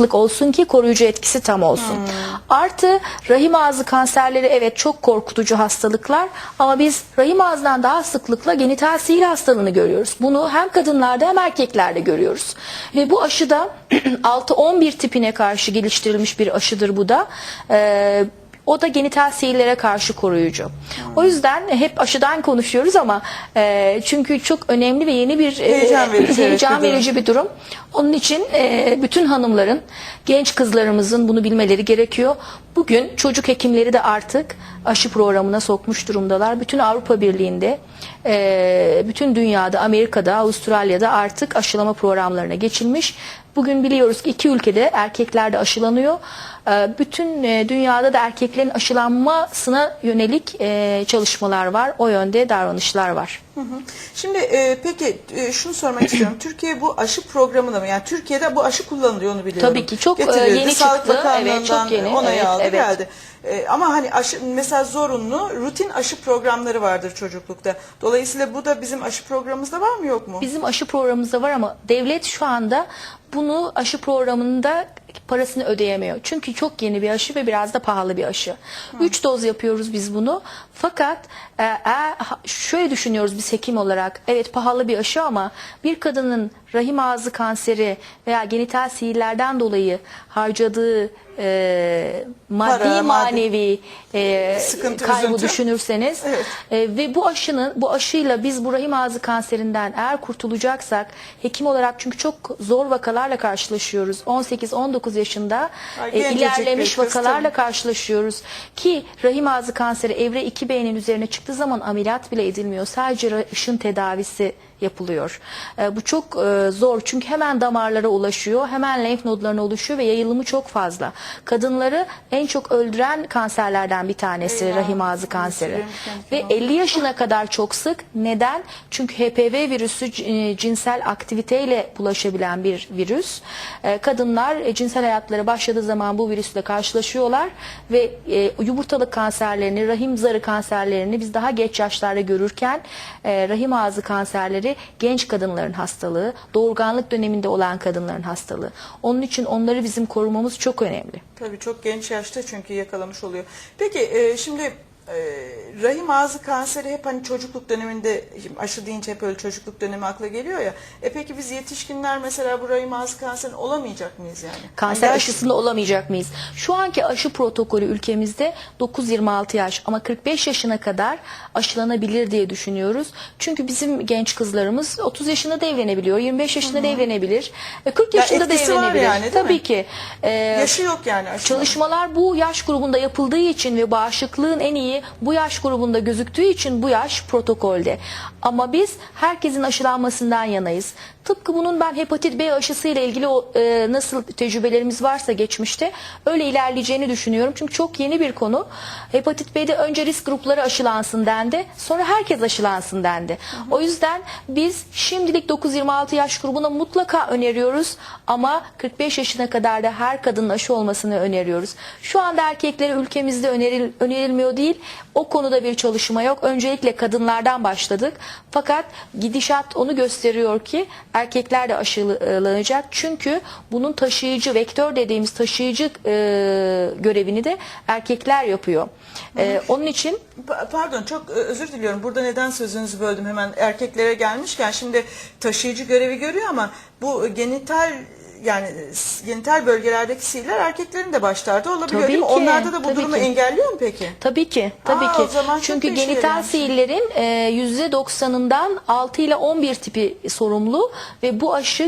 bağışıklık olsun ki koruyucu etkisi tam olsun. Artı rahim ağzı kanserleri evet çok korkutucu hastalıklar ama biz rahim ağzından daha sıklıkla genital sihir hastalığını görüyoruz. Bunu hem kadınlarda hem erkeklerde görüyoruz. Ve bu aşıda 6-11 tipine karşı geliştirilmiş bir aşıdır bu da. Ee, o da genital sihirlere karşı koruyucu. O yüzden hep aşıdan konuşuyoruz ama e, çünkü çok önemli ve yeni bir e, Heyecan verici, heyecan bir durum. verici bir durum. Onun için e, bütün hanımların, genç kızlarımızın bunu bilmeleri gerekiyor. Bugün çocuk hekimleri de artık aşı programına sokmuş durumdalar. Bütün Avrupa Birliği'nde, e, bütün dünyada, Amerika'da, Avustralya'da artık aşılama programlarına geçilmiş. Bugün biliyoruz ki iki ülkede erkekler de aşılanıyor. E, bütün e, dünyada da erkeklerin aşılanmasına yönelik e, çalışmalar var. O yönde davranışlar var. Hı hı. Şimdi e, peki e, şunu sormak istiyorum. Türkiye bu aşı programında mı? Yani Türkiye'de bu aşı kullanılıyor onu biliyorum. Tabii ki, çok, e, Getirildi. yeni Sağlık çıktı. Evet, çok yeni. onayı Evet, aldı evet. geldi. E, ama hani aşı mesela zorunlu rutin aşı programları vardır çocuklukta. Dolayısıyla bu da bizim aşı programımızda var mı yok mu? Bizim aşı programımızda var ama devlet şu anda bunu aşı programında parasını ödeyemiyor. Çünkü çok yeni bir aşı ve biraz da pahalı bir aşı. Üç doz yapıyoruz biz bunu. Fakat e, e, şöyle düşünüyoruz biz hekim olarak. Evet pahalı bir aşı ama bir kadının rahim ağzı kanseri veya genital sihirlerden dolayı harcadığı e, maddi Para, manevi e, Sıkıntı, kaybı üzüntü. düşünürseniz Evet. e, ve bu aşının bu aşıyla biz bu rahim ağzı kanserinden eğer kurtulacaksak hekim olarak çünkü çok zor vakalarla karşılaşıyoruz. 18-19 yaşında Ay, e, ilerlemiş kız, vakalarla tabii. karşılaşıyoruz ki rahim ağzı kanseri evre 2B'nin üzerine çıktığı zaman ameliyat bile edilmiyor. Sadece ışın tedavisi yapılıyor. E, bu çok e, zor çünkü hemen damarlara ulaşıyor, hemen lenf nodlarına ulaşıyor ve yayılımı çok fazla. Kadınları en çok öldüren kanserlerden bir tanesi Eyvah, rahim ağzı kanseri. sinirlerim Ve 50 yaşına kadar çok sık. Neden? Çünkü HPV virüsü e, cinsel aktiviteyle bulaşabilen bir virüs. E, Kadınlar e, cinsel hayatları başladığı zaman bu virüsle karşılaşıyorlar ve e, yumurtalık kanserlerini, rahim zarı kanserlerini biz daha geç yaşlarda görürken e, rahim ağzı kanserleri genç kadınların hastalığı, doğurganlık döneminde olan kadınların hastalığı. Onun için onları bizim korumamız çok önemli. Tabii çok genç yaşta çünkü yakalamış oluyor. Peki e, şimdi rahim ağzı kanseri hep hani çocukluk döneminde aşı deyince hep öyle çocukluk dönemi akla geliyor ya. E peki biz yetişkinler mesela bu rahim ağzı kanserini olamayacak mıyız yani? Kanser Yani aşısında olamayacak mıyız? Şu anki aşı protokolü ülkemizde 9-26 yaş ama 45 yaşına kadar aşılanabilir diye düşünüyoruz. Çünkü bizim genç kızlarımız 30 yaşında da evlenebiliyor, 25 yaşında da evlenebilir, e, 40 Ya yaşında da etkisi var evlenebilir. yani, Tabii mi? ki. E, Yaşı yok yani aşının. Çalışmalar bu yaş grubunda yapıldığı için ve bağışıklığın en iyi bu yaş grubunda gözüktüğü için bu yaş protokolde. Ama biz herkesin aşılanmasından yanayız. Tıpkı bunun ben hepatit B aşısı ile ilgili o, e, nasıl tecrübelerimiz varsa geçmişte öyle ilerleyeceğini düşünüyorum. Çünkü çok yeni bir konu. Hepatit B'de önce risk grupları aşılansın dendi. Sonra herkes aşılansın dendi. O yüzden biz şimdilik 9-26 yaş grubuna mutlaka öneriyoruz ama 45 yaşına kadar da her kadının aşı olmasını öneriyoruz. Şu anda erkeklere ülkemizde öneril, önerilmiyor değil. O konuda bir çalışma yok. Öncelikle kadınlardan başladık. Fakat gidişat onu gösteriyor ki erkekler de aşılanacak. Çünkü bunun taşıyıcı, vektör dediğimiz taşıyıcı e, görevini de erkekler yapıyor. E, onun için Pa- Pardon çok özür diliyorum. Burada neden sözünüzü böldüm hemen erkeklere gelmişken şimdi taşıyıcı görevi görüyor ama bu genital yani genital bölgelerdeki sihirler erkeklerin de başlarda olabiliyor Tabii değil mi? ki, Onlarda da bu durumu ki. engelliyor mu peki? Tabii ki, tabii Aa, ki. Çünkü genital sihirlerin e, %90'ından 6 ile 11 tipi sorumlu ve bu aşı